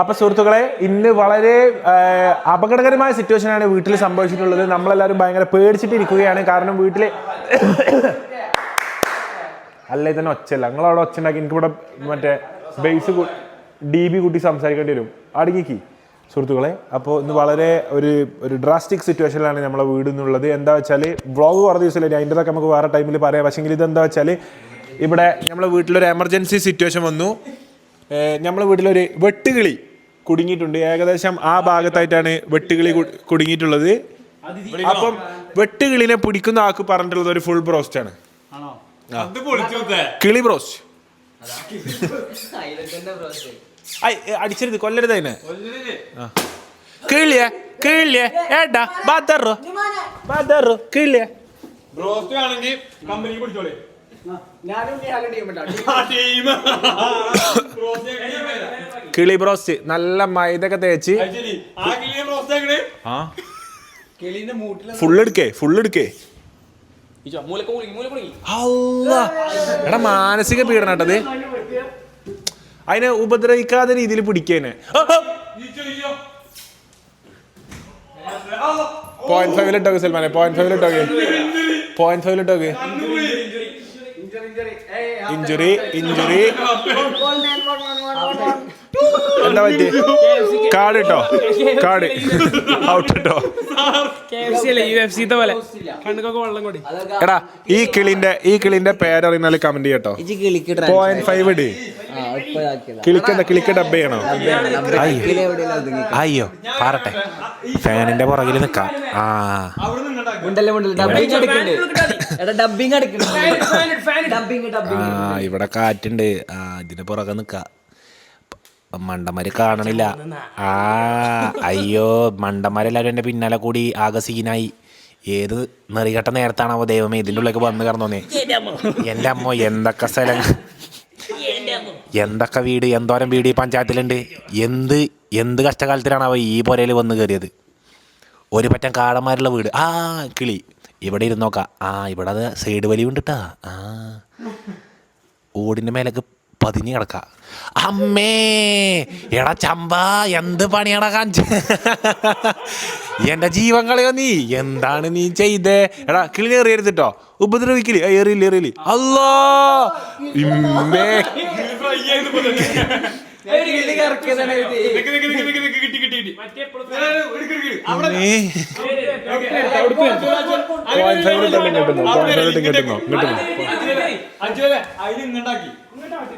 അപ്പൊ സുഹൃത്തുക്കളെ ഇന്ന് വളരെ അപകടകരമായ സിറ്റുവേഷൻ ആണ് വീട്ടിൽ സംഭവിച്ചിട്ടുള്ളത്. നമ്മളെല്ലാവരും ഭയങ്കര പേടിച്ചിട്ടിരിക്കുകയാണ്. കാരണം വീട്ടിൽ അല്ലേ തന്നെ ഒച്ചല്ല നിങ്ങളവിടെ ഒച്ച ഉണ്ടാക്കി എനിക്ക് ഇവിടെ മറ്റേ ബേസ് ഡി ബി കൂട്ടി സംസാരിക്കേണ്ടി വരും. അടുങ്ങിക്ക് സുഹൃത്തുക്കളെ അപ്പോൾ ഇന്ന് വളരെ ഒരു ഒരു ഡ്രാസ്റ്റിക് സിറ്റുവേഷനിലാണ് നമ്മളെ വീട് എന്നുള്ളത് എന്താ വെച്ചാൽ വ്ളോഗ് കുറേ ദിവസമില്ല അതിന്റെതൊക്കെ നമുക്ക് വേറെ ടൈമിൽ പറയാം. പക്ഷേ എങ്കിൽ ഇതെന്താ വെച്ചാൽ ഇവിടെ നമ്മളെ വീട്ടിലൊരു എമർജൻസി സിറ്റുവേഷൻ വന്നു. നമ്മളെ വീട്ടിലൊരു വെട്ടുകിളി കുടുങ്ങിയിട്ടുണ്ട്. ഏകദേശം ആ ഭാഗത്തായിട്ടാണ് വെട്ടുകിളി കുടുങ്ങിയിട്ടുള്ളത്. അപ്പം വെട്ടുകിളിനെ പിടിക്കുന്ന ആൾക്ക് പറഞ്ഞിട്ടുള്ളത് ഒരു ഫുൾ ബ്രോസ്റ്റ് ആണ്. കിളി ബ്രോസ്റ്റ് അടിച്ചരുത് കൊല്ലരുത് അതിനെ. കൊല്ലില്ലേ? കിളിയ കിളിയ ഏട്ടാ ബാദറു ബാദറു കിളിയ. ബ്രോസ്റ്റ് ആണെങ്കിൽ കമ്പനിക്ക് പിടിച്ചോളെ. ബ്രോസ്റ്റ് കിളി ബ്രോസ് നല്ല മൈദൊക്കെ തേച്ച്. ഫുള്ള് ആ കിളിയെ ബ്രോസ്റ്റ് ആക്കണേ. ആ. കിളീന്റെ മൂട്ടിൽ ഫുൾ എടുക്കേ ഫുള്ള് എടുക്കേ. എടാ മാനസിക പീഡനം കേട്ടത് അതിനെ ഉപദ്രവിക്കാത്ത രീതിയിൽ പിടിക്കേനെ. പോയിന്റ് ഫൈവിൽ ഇട്ടോക്കെ സൽമാനെ പോയിന്റ് ഫൈവിൽ ഇട്ടോക്കെ. പോയിന്റ് ഫൈവിൽ ഇട്ടോക്കെ കണ്ണുപോയി. ഇഞ്ചറി ഇഞ്ചറി ഏയ് ഇഞ്ചുറി ഇഞ്ചുറി എന്താ പറ്റി കാട് ഇട്ടോ? കാട് ഔട്ട് ഇട്ടോ? പോലെ. കണ്ണുക്കൊക്കെ വെള്ളം കൂടി. എടാ ഈ കിളിന്റെ ഈ കിളിന്റെ പേരറിയുന്നാൽ കമന്റ് ചെയ്യട്ടോ പോയിന്റ് ഫൈവ് ഇടി. കിളിക്കെന്താ കിളിക്ക് ഡബ് ചെയ്യണോ? അയ്യോ. പാറട്ടെ. ഫാനിന്റെ പുറകിൽ നിക്കാം. ആ. ആ ഇവിടെ കാറ്റുണ്ട്. ആ ഇതിന് പുറകെ നിക്ക. മണ്ടന്മാര് കാണണില്ല. ആ അയ്യോ മണ്ടന്മാരെല്ലാരും എന്റെ പിന്നാലെ കൂടി ആകെ സീനായി. ഏത് നെറികെട്ട നേരത്താണാവോ ദൈവമേ ഇതിന്റെ ഉള്ളിലേക്ക് വന്ന് കറന്നോന്നേ. എന്റെ അമ്മോ എന്തൊക്കെ സ്ഥലം? എന്തൊക്കെ വീട്? എന്തോരം വീട് ഈ പഞ്ചായത്തിലുണ്ട്? എന്ത് എന്ത് കഷ്ടകാലത്തിലാണാവോ ഈ പുരയിൽ വന്ന് കയറിയത് ഒരു പറ്റം കാടന്മാരുള്ള വീട്. ആ കിളി. ഇവിടെ ഇരുന്നോക്കാം ആ ഇവിടെ അത് സൈഡ് വലി ഉണ്ടിട്ടാ ആ. ഓടിന്റെ മേലൊക്കെ പതിഞ്ഞ് കിടക്ക. അമ്മേ! എടാ ചമ്പ എന്ത് പണിയാടാ കാണിച്ച? എന്റെ ജീവൻ കളയോ നീ? എന്താണ് നീ ചെയ്തേ? എടാ കിളി എറിയരുതിട്ടോ ഉപദ്രവിക്കില്ല എറിയില്ല എറിയില്ല അല്ലോ! ഇമ്മേ!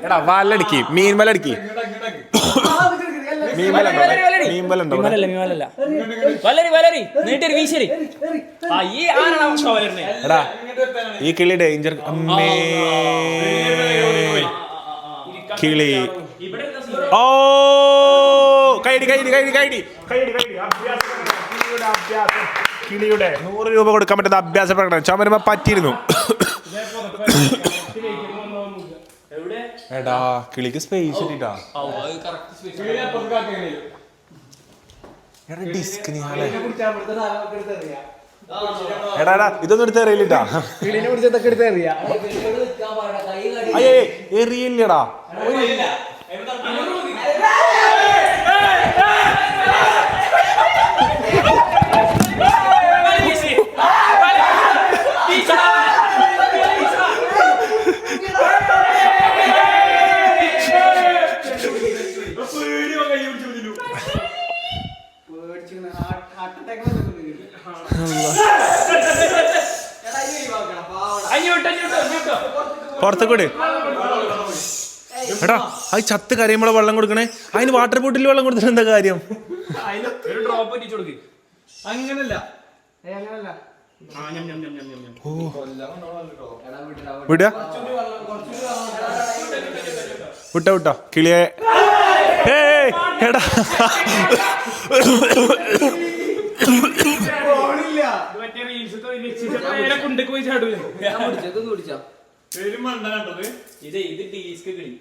എടാ വലടിക്ക് ഈ കിളി ഡേഞ്ചർ അമ്മേ കിളി ഓ കൈടി കൈടി കൈടി കൈടി കൈടി അഭ്യാസം കിളിയുടെ അഭ്യാസം. കിളിയുടെ നൂറ് രൂപ കൊടുക്കാൻ പറ്റുന്ന അഭ്യാസ പ്രകടനം ചുമരുമ്പ പറ്റിയിരുന്നു. എടാ കിളിക്ക് സ്പേസ് ഇട്ടാ എടാ ഡിസ്ക്. എടാ എടാ ഇതൊന്നും എടുത്ത് എറിയില്ലട്ടാ അയ്യേ എറിയില്ലടാ. പുറത്തേക്ക് വിട്. എടാ അത് ചത്ത് കരയുമ്പോൾ വെള്ളം കൊടുക്കണേ? അതിന് വാട്ടർ ബോട്ടിൽ വെള്ളം കൊടുത്തിട്ട് എന്താ കാര്യം? അങ്ങനല്ല. അങ്ങനല്ല. വിടുക വിട്ടോ വിട്ടോ. കിളിയെ. ഏടാ എടാ. മറ്റേ റീൽസ് കുണ്ടക്ക് പോയി ചാടൂലേ? ഇത് ഇത് ഡീസ്ക് കിളി.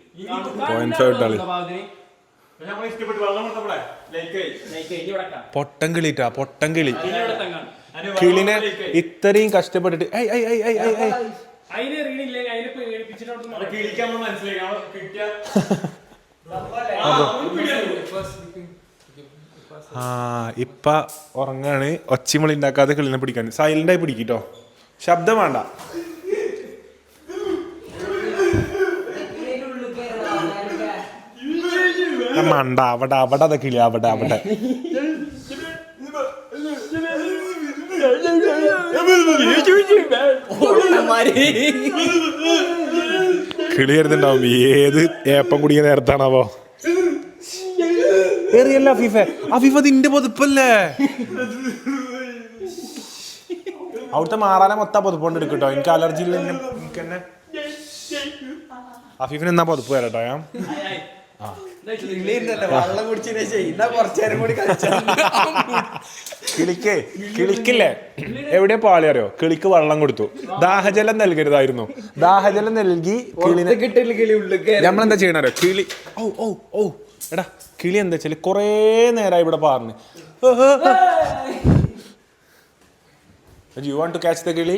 പൊട്ടൻ കിളിട്ടാ പൊട്ടൻ കിളി. കിളിനെ ഇത്രയും കഷ്ടപ്പെട്ടിട്ട് ഐ ഐ ഐ ഐ ഐ ഐ. അതിന് എറിയണില്ലേ അതിനെ പേടിപ്പിച്ചിട്ട് അവിടെ കിളിക്കാൻ നമ്മൾ മനസ്സിലാക്കി കിട്ടിയ ആ ഇപ്പ ഉറങ്ങാണ്. ഒച്ചിമളി ഉണ്ടാക്കാതെ കിളിനെ പിടിക്കാൻ. സൈലന്റായി പിടിക്കിട്ടോ ശബ്ദം വേണ്ട ആ മണ്ട. അവിടെ അവിടെ അതൊക്കെ ഇല്ല? അവിടെ അവിടെ. കിളി വരുന്നുണ്ടാവും ഏത് ഏപ്പം കുടിക്കുന്ന നേരത്താണാവോ? ഏറിയല്ല അഫീഫ? അഫീഫ നിന്റെ പൊതുപ്പല്ലേ? അവിടുത്തെ മാറാനെ മൊത്തം പൊതുപ്പോണ്ട് എടുക്കട്ടോ. എനിക്ക് അലർജി ഇല്ല എനിക്ക് തന്നെ അഫീഫിന് എന്നാ പൊതുപ്പ് വരട്ടോ ഞാൻ വെള്ളം കുടിച്ചതിന് ചെയ്യുന്ന കുറച്ചേരം കൂടി കളിച്ചാ കിളിക്കേ കിളിക്കില്ലേ? എവിടെ പാളി അറിയോ? കിളിക്ക് വെള്ളം കൊടുത്തു. ദാഹജലം നൽകരുതായിരുന്നു. ദാഹജലം നൽകി കിളിനെ കിട്ടില്ല കിളി ഉള്ളിൽ കയറി. നമ്മളെന്താ ചെയ്യണോ കിളി ഓ ഓ ഓ എടാ കിളി എന്താ വെച്ചാൽ കൊറേ നേരമായി ഇവിടെ പാർന്ന്. You want to catch the kili?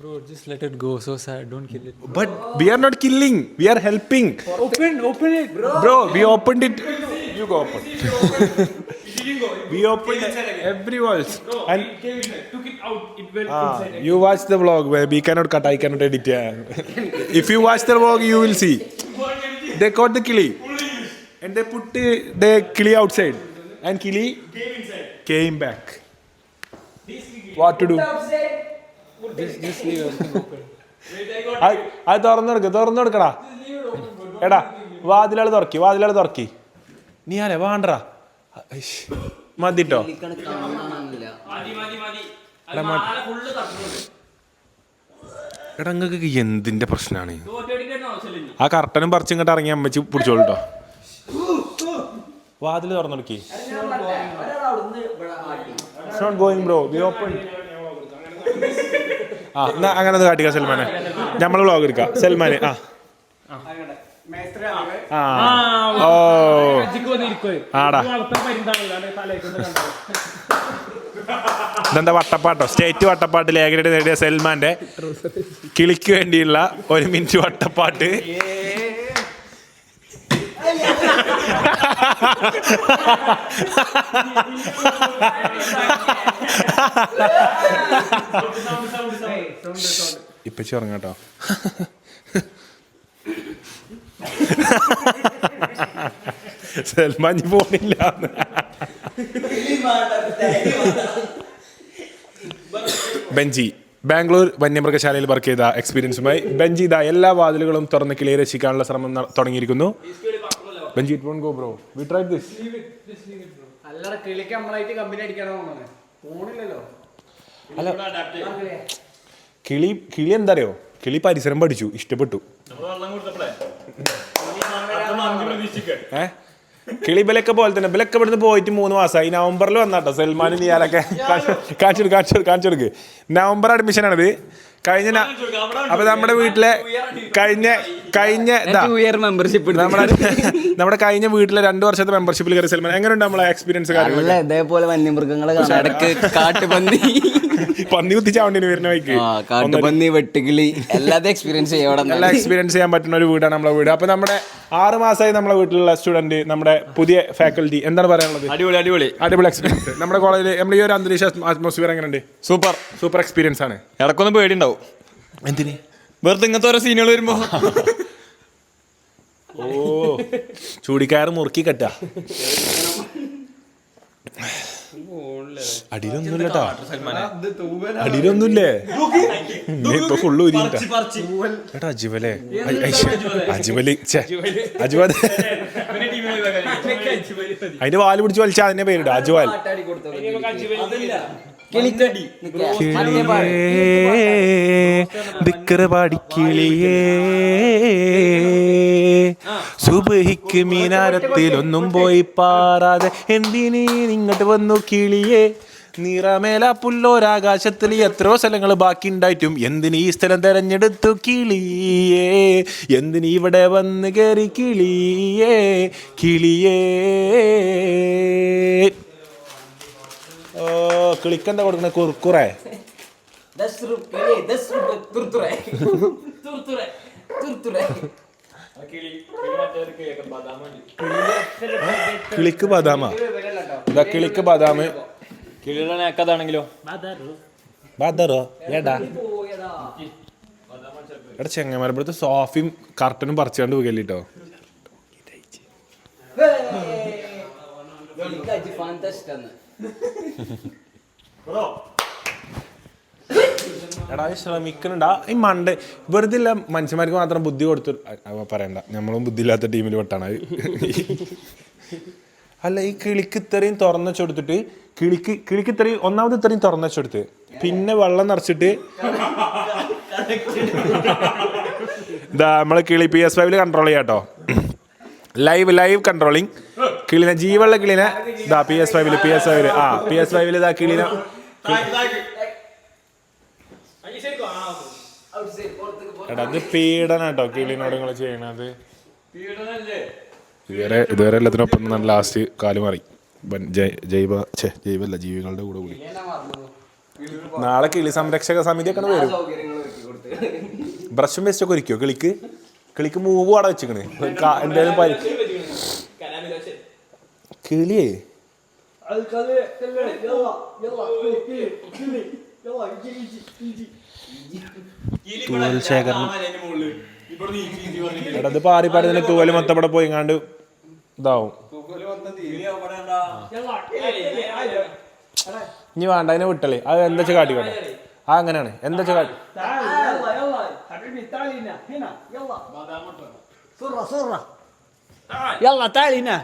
Bro, just let it go. So sad. Don't kill it. But we are not killing. We are helping. Open, open it, bro. Bro, we opened it. You go open. we opened every walls. And took it out. It went ah, inside. you watch the vlog where we cannot cut, I cannot edit. Yeah. if you watch the vlog, you will see. They caught the kili and they put the, the kili outside. And kili Came inside. came back. What to do? Outside. അത് തുറന്നെടുക്ക തുറന്നെടുക്കടാ. എടാ വാതിലാൾ തുറക്കി വാതിലാൾ തുറക്കി. നീ ആരെ വേണ്ടടാ. മതിട്ടോ. എടാ, നിങ്ങൾക്ക് എന്തിന്റെ പ്രശ്നമാണ്. ആ കർട്ടനും പറിച്ച് ഇങ്ങോട്ട് ഇറങ്ങി അമ്മച്ചി പിടിച്ചോളൂ കേട്ടോ വാതിൽ തുറന്നെടുക്കി not going bro be open ആ എന്നാ അങ്ങനെ ഒന്ന് കാട്ടിക്ക സൽമാനെ. നമ്മൾ വ്ളോഗ് എടുക്കാം. സൽമാന് ആ. ആ. ഓ. ആടാ. വട്ടപ്പാട്ടോ? സ്റ്റേറ്റ് വട്ടപ്പാട്ട് ലേഖനയുടെ നേടിയ സൽമാന്റെ കിളിക്ക് വേണ്ടിയുള്ള ഒരു മിനിറ്റ് വട്ടപ്പാട്ട്. ഇപ്പച്ചി ഉറങ്ങാട്ടോ. സൽമാൻ പോണില്ല. ബെഞ്ചി ബാംഗ്ലൂർ വന്യമൃഗശാലയിൽ വർക്ക് ചെയ്ത എക്സ്പീരിയൻസുമായി ബെഞ്ചി ഇതാ എല്ലാ വാതിലുകളും തുറന്ന് കിളിയെ രക്ഷിക്കാനുള്ള ശ്രമം ബെഞ്ചി it won't go bro we try this അല്ലട കിളിക്ക് നമ്മളായിട്ട് കമ്പനി അടിക്കാനോ പോണില്ലല്ലോ ഫോണില്ലല്ലോ. കിളി കിളി എന്താ അറിയോ കിളി പരിസരം പഠിച്ചു ഇഷ്ടപ്പെട്ടു. ഏ? കിളി ബലൊക്കെ പോലെ തന്നെ ബലൊക്കെ ഇവിടുന്ന് പോയിട്ട് മൂന്ന് മാസമായി നവംബറിൽ വന്നാട്ടോ സൽമാൻ നിയാലൊക്കെ. കാണിച്ചു കാണിച്ചു കാണിച്ചു കൊടുക്ക്. നവംബർ അഡ്മിഷൻ ആണിത്. കഴിഞ്ഞ അപ്പൊ നമ്മുടെ വീട്ടിലെ കഴിഞ്ഞ കഴിഞ്ഞ മെമ്പർഷിപ്പ് നമ്മുടെ നമ്മുടെ കഴിഞ്ഞ വീട്ടിലെ രണ്ടു വർഷത്തെ മെമ്പർഷിപ്പിൽ കയറി സൽമാൻ. എങ്ങനെയുണ്ട് നമ്മളെ എക്സ്പീരിയൻസ് ഇതേപോലെ വന്യമൃഗങ്ങളെ കാണാം ഇടയ്ക്ക് കാട്ടുപന്നി. പന്നി കുത്തിച്ചാവണ്ടിന് വരുന്ന വൈക്ക് കാട്ടുപന്നി വെട്ടുകിളി എല്ലാതും എക്സ്പീരിയൻസ് ചെയ്യാം അവിടെ എല്ലാം എക്സ്പീരിയൻസ് ചെയ്യാൻ പറ്റുന്ന ഒരു വീടാണ് നമ്മുടെ വീട്. അപ്പൊ നമ്മുടെ ആറ് മാസമായി നമ്മുടെ വീട്ടിലുള്ള സ്റ്റുഡന്റ് നമ്മുടെ പുതിയ ഫാക്കൽറ്റി എന്താണ് പറയാനുള്ളത്? അടിപൊളി അടിപൊളി. അടിപൊളി എക്സ്പീരിയൻസ് നമ്മുടെ കോളേജിൽ നമ്മുടെ ഈ ഒരു അന്തരീക്ഷ അറ്റ്മോസ്ഫിയർ എങ്ങനെയുണ്ട്? സൂപ്പർ. സൂപ്പർ എക്സ്പീരിയൻസ് ആണ്. ഇടക്കൊന്നും പേടിണ്ടാവും എന്തിന്? വെറുതെ ഇങ്ങനത്തെ ഓരോ സീനുകൾ വരുമ്പോ. ഓ ചൂടിക്കയറ് മുറുക്കി കെട്ടാ അടിയിലൊന്നുമില്ലേ? ഇപ്പൊ ഫുള്ള് അതിന്റെ വാൽ പിടിച്ച് വലിച്ചാ അതിന്റെ പേരിട അജ്വാൽ. സുബഹിക്ക് മീനാരത്തിലൊന്നും പോയി പാറാതെ എന്തിനീ ഇങ്ങോട്ട് വന്നു കിളിയേ? നിറമേല പുല്ലോരാകാശത്തിൽ എത്രയോ സ്ഥലങ്ങൾ ബാക്കി ഉണ്ടായിട്ടും എന്തിന് ഈ സ്ഥലം തെരഞ്ഞെടുത്തു കിളിയേ? എന്തിന് ഇവിടെ വന്ന് കയറി കിളിയേ? കിളിയേ. ഓ കിളിക്കെന്താ കൊടുക്കണ? കുറുക്കുറേ കിളിക്ക് ബദാമ. ഇതാ കിളിക്ക് ബദാമ്. കിളിയുടെ നേക്കതാണെങ്കിലോ ബദറോ. ഏടാ. എടാ ചെങ്ങന്മാരെ സോഫിയും സോഫയും കർട്ടനും പറിച്ചാണ്ട് പോകല്ലിട്ടോ ഫാന്റസ്റ്റാന്ന് എടാ അത് ശ്രമിക്കണുണ്ടാ. ഈ മണ്ട. വെറുതെ ഇല്ല മനുഷ്യന്മാർക്ക് മാത്രം ബുദ്ധി കൊടുത്തു. പറയണ്ട. നമ്മളും ബുദ്ധി ഇല്ലാത്ത ടീമിൽ പെട്ടാണ്. അല്ല ഈ കിളിക്ക് ഇത്രയും തുറന്നു കൊടുത്തിട്ട് കിളിക്ക് കിളിക്ക് ഇത്രയും ഒന്നാമത് ഇത്രയും തുറന്നു വെച്ചെടുത്ത് പിന്നെ വെള്ളം നിറച്ചിട്ട്. നമ്മൾ കിളി പി എസ് ഫൈവിൽ കൺട്രോൾ ചെയ്യാട്ടോ ലൈവ് ലൈവ് കൺട്രോളിങ് കിളിനെ ജീവുള്ള കിളിനെ. ഇതാ പി എസ് ഫൈവിൽ പി എസ് ഫൈവിൽ ആ പി എസ് ഫൈവിൽ ഇതാ കിളിനെ. എടാ അത് പീഡനാട്ടോ കിളിനോട് നിങ്ങൾ ചെയ്യണത്. ഇതുവരെ ഇതുവരെ എല്ലാത്തിനൊപ്പം നല്ല ലാസ്റ്റ് കാലു മാറി. ജൈവ ഛേ ജൈവല്ല ജീവികളുടെ കൂടെ കൂടി. നാളെ കിളി സംരക്ഷക സമിതി ഒക്കെ വരും ബ്രഷും വേസ്റ്റൊക്കെ ഒരുക്കോ കിളിക്ക്? കിളിക്ക് മൂവ് അവിടെ വെച്ചിക്കണ്. എന്തായാലും കിളിയേ തൂവൽ ശേഖരണം എടാ ഇത് പാറി പാടി തന്നെ തൂവൽ മൊത്തം ഇവിടെ പോയി കണ്ട് ഇതാവും. ഇനി വേണ്ട അതിനെ വിട്ടല്ലേ അത് എന്താ വെച്ചാൽ കാട്ടിക്കോട്ടെ ആ അങ്ങനെയാണ്. എന്താ വെച്ചാൽ കാട്ടി? يلا تعالي هنا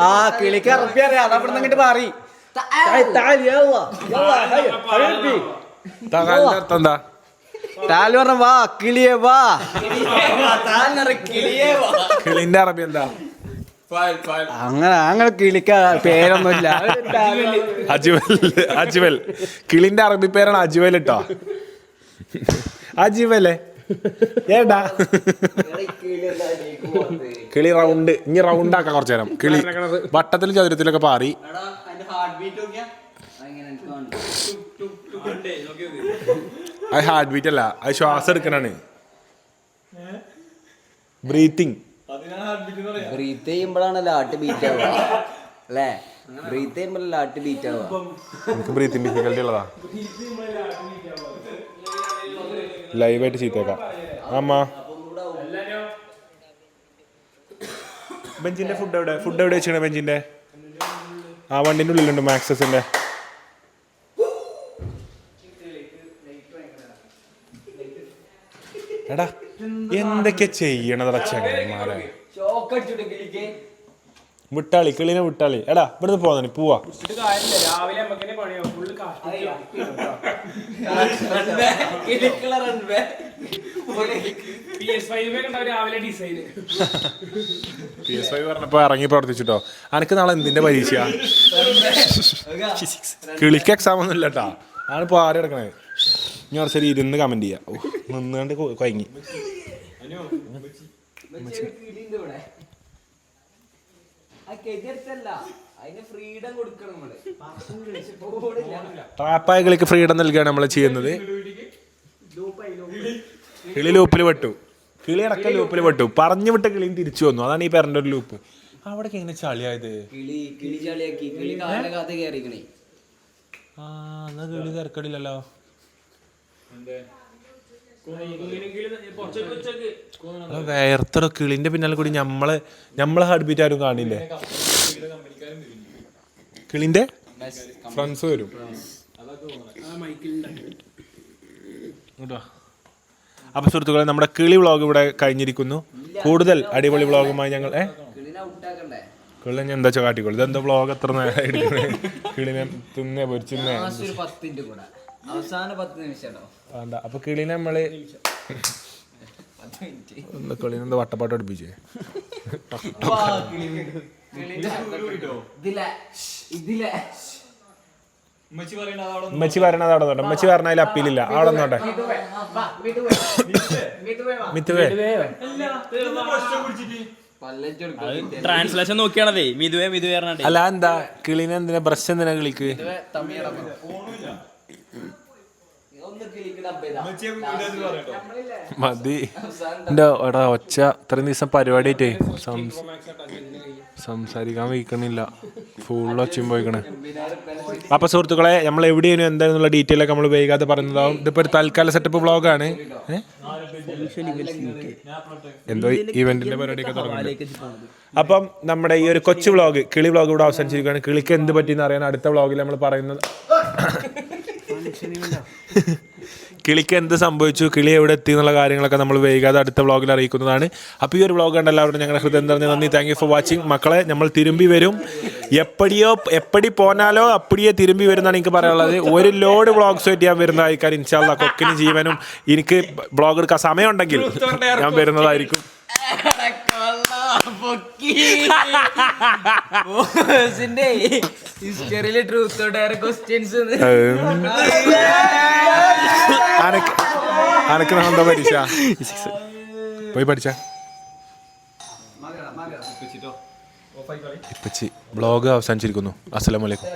اه كيليك ربي يا رياض ابرنا قد باري تعال تعال يلا يلا يا حي حبيبي തകാലിന്റെ അർത്ഥം എന്താ تعال ورا വാ കിളിയെ വാ تعال نرى കിളിയെ വാ കിളിന്റെ അറബി എന്താ അങ്ങനെ അങ്ങനെ കിളിക്ക പേരൊന്നുമില്ല അജ്വൽ അജ്വൽ കിളിന്റെ അറബി പേരാണ് അജ്വൽ കേട്ടോ അജ്വലെ ഏടാ കിളി റൗണ്ട്. ഇനി റൗണ്ട് ആക്കാം കുറച്ചു നേരം. കിളി. വട്ടത്തിൽ ചതുരത്തിലൊക്കെ പാറി. അത് ഹാർട്ട് ബീറ്റ് അല്ല അത് ശ്വാസം എടുക്കണാണ്. ബ്രീത്തിങ് ബ്രീത്ത് ചെയ്യുമ്പോഴാണല്ലോ ഹാർട്ട് ബീറ്റ് ആവുക. അല്ലേ? ബ്രീത്ത് ചെയ്യുമ്പോഴല്ലോ ആട്ട് ബീറ്റ് ആവുക എനിക്ക് ബ്രീത്തിങ് ഡിഫിക്കൽട്ടി ഉള്ളതാ. ലൈവായിട്ട് ചീത്തേക്കാം. അമ്മ ബെഞ്ചിന്റെ ഫുഡ് എവിടെ? ഫുഡ് എവിടെ വെച്ചാണ് ബെഞ്ചിന്റെ? ആ വണ്ടിന്റെ ഉള്ളിലുണ്ട് മാക്സസിന്റെ. എടാ എന്തൊക്കെ ചെയ്യണതടാ ചെങ്ങന്മാരെ വിട്ടാളി കിളിനെ വിട്ടാളി. എടാ ഇവിടുന്ന് പോവാ പോവാ. പി എസ് ഫൈവ് പറഞ്ഞപ്പോ ഇറങ്ങി പ്രവർത്തിച്ചിട്ടോ? അനക്ക് നാളെ എന്തിന്റെ പരീക്ഷ കിളിക്ക് എക്സാം ഒന്നും ഇല്ലട്ടാ. ആണ് ഞാനിപ്പോ ആരും എടുക്കണേ ഇനി കുറച്ചൊരു ഇരുന്ന് കമന്റ് ചെയ്യാം. ഓ, നിന്നുകൊണ്ട് കൊ- അതിന് ഫ്രീഡം കൊടുക്കണം നമ്മൾ. ട്രാപ്പായ കിളിക്ക് ഫ്രീഡം നൽകുകയാണ് നമ്മൾ ചെയ്യുന്നത്. കിളി ലൂപ്പിൽ പെട്ടു. കിളി അടക്കം ലൂപ്പിൽ പെട്ടു. പറഞ്ഞു വിട്ട കിളിയും തിരിച്ചു വന്നു. അതാണ് ഈ പേരന്റെ ഒരു ലൂപ്പ് അവിടേക്ക് എങ്ങനെ ചളിയായത്? കിളി കിളി ചളിയാക്കി. കിളി കയറിക്കണേ ആ എന്നാ കിളി തിരക്കടില്ലല്ലോ. അത് വേർത്തടോ കിളിന്റെ പിന്നാലെ കൂടി ഞമ്മളെ ഞമ്മളെ ഹാർട്ട് ബീറ്റ് ആരും കാണില്ലേ? കിളിന്റെ? ഫ്രണ്ട്സ് വരും. അപ്പൊ സുഹൃത്തുക്കളെ നമ്മുടെ കിളി വ്ളോഗ് ഇവിടെ കഴിഞ്ഞിരിക്കുന്നു. കൂടുതൽ അടിപൊളി വ്ളോഗുമായി ഞങ്ങൾ ഏ? കിളി ഞാൻ എന്താ വെച്ചാൽ കാട്ടിക്കോളൂ. ഇതെന്താ വ്ളോഗ് എത്ര നേരം കിളിനെ തിന്നേ പൊരിച്ചിന്നേ. അവസാന പത്ത് നിമിഷം വേണ്ട. അപ്പൊ കിളിനെ നമ്മൾ എന്താ വട്ടപ്പാട്ട് അടുപ്പിച്ചേ ഉമ്മച്ചി പറയണത് അവിടെ നോട്ടെ ഉമ്മച്ചി പറഞ്ഞാൽ അപ്പീലില്ല. അവിടെ നോട്ടെ ട്രാൻസ്ലേഷൻ നോക്കിയാണതേ. മിതുവേ മിതുവേ അല്ല എന്താ കിളിനെന്തിനാ ബ്രഷ് എന്തിനാ കിളിക്ക് ഒന്ന് കിളിക്ക് ഡബ് ചെയ്താ മതി. എടാ ഒച്ച ഇത്രയും ദിവസം പരിപാടി ആയിട്ടേ സംസാരിക്കാൻ വയ്ക്കണില്ല ഫുള്ള് ഒച്ചയും പോയിക്കണ്. അപ്പൊ സുഹൃത്തുക്കളെ നമ്മൾ എവിടെയാണ് എന്താണെന്നുള്ള ഡീറ്റെയിൽ ഒക്കെ നമ്മൾ വൈകാതെ പറയുന്നതാവും ഇതിപ്പോ ഒരു തൽക്കാല സെറ്റപ്പ് ബ്ലോഗാണ് എന്തോ ഇവന്റിന്റെ പരിപാടിയൊക്കെ തുടങ്ങുന്നുണ്ട്. അപ്പം നമ്മുടെ ഈ ഒരു കൊച്ചു വ്ളോഗ് കിളി വ്ളോഗ് ഇവിടെ അവസാനിച്ചിരിക്കുകയാണ്. കിളിക്ക് എന്ത് പറ്റിയെന്ന് അറിയാൻ അടുത്ത വ്ളോഗിൽ നമ്മൾ പറയുന്നത് കിളിക്ക് എന്ത് സംഭവിച്ചു? കിളി എവിടെ എത്തി എന്നുള്ള കാര്യങ്ങളൊക്കെ നമ്മൾ വൈകാതെ അടുത്ത വ്ളോഗിൽ അറിയിക്കുന്നതാണ്. അപ്പോൾ ഈ ഒരു വ്ളോഗ് കണ്ട എല്ലാവരും ഞങ്ങളുടെ ഹൃദയം നിറഞ്ഞ നന്ദി. താങ്ക് യു ഫോർ വാച്ചിങ് മക്കളെ നമ്മൾ തിരുമ്പി വരും. എപ്പടിയോ എപ്പടി പോനാലോ അപ്പടിയേ തിരുമ്പി വരുന്നതാണ് എനിക്ക് പറയാനുള്ളത്. ഒരു ലോഡ് വ്ളോഗ്സ് ആയിട്ട് ഞാൻ വരുന്നതായിരിക്കും. ഇൻഷാല്ല കൊക്കിന് ജീവനും. എനിക്ക് വ്ളോഗ് എടുക്കാൻ സമയമുണ്ടെങ്കിൽ ഞാൻ വരുന്നതായിരിക്കും. ഹിസ്റ്ററിയിലെ ട്രൂത്ത് ഡയറെ ക്വസ്റ്റ്യൻസ് അനക്ക് അനക്ക് എന്താ പരീക്ഷ? പോയി പഠിച്ച. ഇപ്പച്ചി ബ്ലോഗ് അവസാനിച്ചിരിക്കുന്നു. അസ്സലാമലൈക്കും